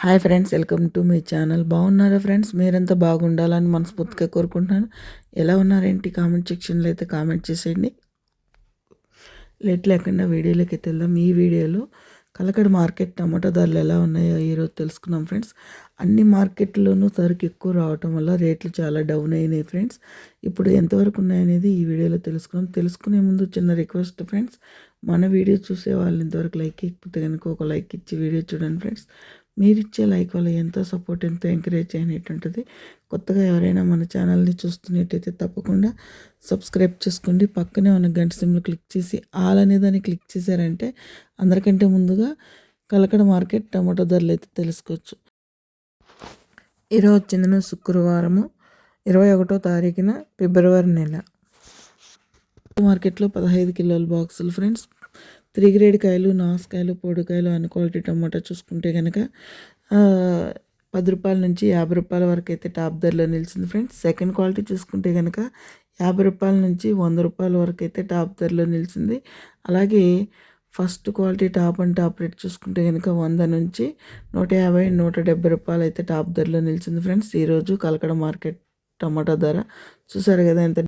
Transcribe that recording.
Hi friends welcome to మీ channel. బాగున్నారా friends? మీరంతా బాగుండాలని మనస్ఫూర్తిగా కోరుకుంటున్నాను. ఎలా ఉన్నారేంటి? కామెంట్ సెక్షన్లో అయితే కామెంట్ చేసేయండి. లేట్ లేకుండా వీడియోలోకి అయితే వెళ్దాం. ఈ వీడియోలో కలకడ మార్కెట్ టమాటో ధరలు ఎలా ఉన్నాయో ఈరోజు తెలుసుకున్నాం ఫ్రెండ్స్. అన్ని మార్కెట్లోనూ సరుకు ఎక్కువ రావటం వల్ల రేట్లు చాలా డౌన్ అయినాయి ఫ్రెండ్స్. ఇప్పుడు ఎంతవరకు ఉన్నాయనేది ఈ వీడియోలో తెలుసుకున్నాం తెలుసుకునే ముందు చిన్న రిక్వెస్ట్ ఫ్రెండ్స్. మన వీడియో చూసే వాళ్ళు ఇంతవరకు లైక్ ఇకపోతే కనుక ఒక లైక్ ఇచ్చి వీడియో చూడండి ఫ్రెండ్స్. మీరిచ్చే లైక్ వల్ల ఎంతో సపోర్ట్ ఎంతో ఎంకరేజ్ అయినటువంటిది కొత్తగా ఎవరైనా మన ఛానల్ని చూస్తున్నట్టయితే తప్పకుండా సబ్స్క్రైబ్ చేసుకోండి. పక్కనే ఉన్న గంట సిమ్లు క్లిక్ చేసి ఆల్ అనే దాన్ని క్లిక్ చేశారంటే అందరికంటే ముందుగా కలకడ మార్కెట్ టమాటో ధరలు అయితే తెలుసుకోవచ్చు. ఈరోజు చెందిన శుక్రవారము ఇరవై ఒకటో తారీఖున ఫిబ్రవరి నెల. మార్కెట్లో పదహైదు కిలోల బాక్సులు ఫ్రెండ్స్ త్రీ గ్రేడ్ కాయలు నాసుకాయలు పొడికాయలు అన్ని క్వాలిటీ టమాటా చూసుకుంటే కనుక పది రూపాయల నుంచి యాభై రూపాయల వరకు అయితే టాప్ ధరలో నిలిచింది ఫ్రెండ్స్. సెకండ్ క్వాలిటీ చూసుకుంటే కనుక యాభై రూపాయల నుంచి వంద రూపాయల వరకు అయితే టాప్ ధరలో నిలిచింది. అలాగే first quality top and top rate చూసుకుంటే కనుక వంద నుంచి నూట యాభై నూట డెబ్బై రూపాయలు అయితే టాప్ ధరలో నిలిచింది ఫ్రెండ్స్. ఈరోజు కలకడ మార్కెట్ టమాటా ధర. చూసారు కదా ఎంత